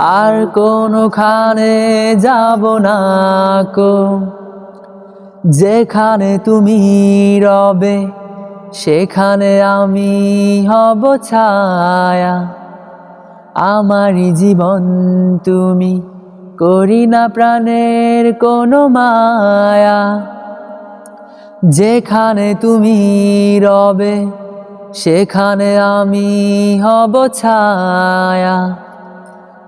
আর কোনোখানে যাব না কো। যেখানে তুমি রবে, সেখানে আমি হব ছায়া। আমারই জীবন তুমি করি না প্রাণের কোনো মায়া। যেখানে তুমি রবে, সেখানে আমি হব ছায়া।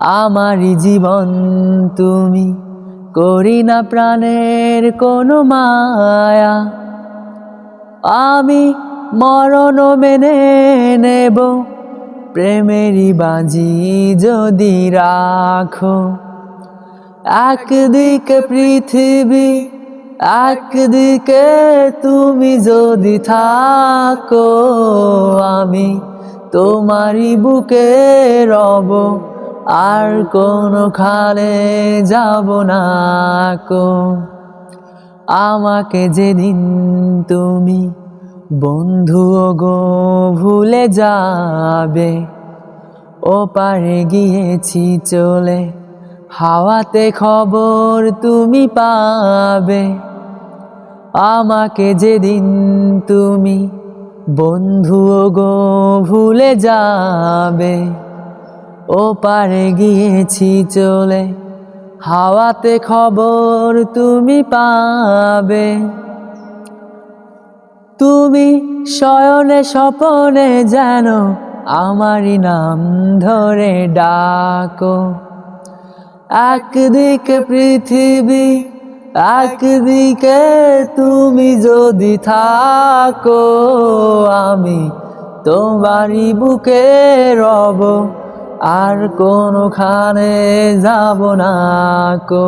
আমারই জীবন তুমি করি না প্রাণের কোনো মায়া। আমি মরণ মেনে নেব, প্রেমেরই বাজি যদি রাখো। একদিকে পৃথিবী, একদিকে তুমি যদি থাকো, আমি তোমারই বুকে রব। আর কোনোখানে যাব না কো। আমাকে যেদিন তুমি বন্ধু গো ভুলে যাবে, ও পারে গিয়েছি চলে, হাওয়াতে খবর তুমি পাবে। আমাকে যেদিন তুমি বন্ধু গো ভুলে যাবে ও পারে গিয়েছি চলে, হাওয়াতে খবর তুমি পাবে। তুমি শয়নে স্বপনে যেন আমারই নাম ধরে ডাকো। একদিকে পৃথিবী, একদিকে তুমি যদি থাকো, আমি তোমারই বুকে রব। আর কোনোখানে যাব না কো।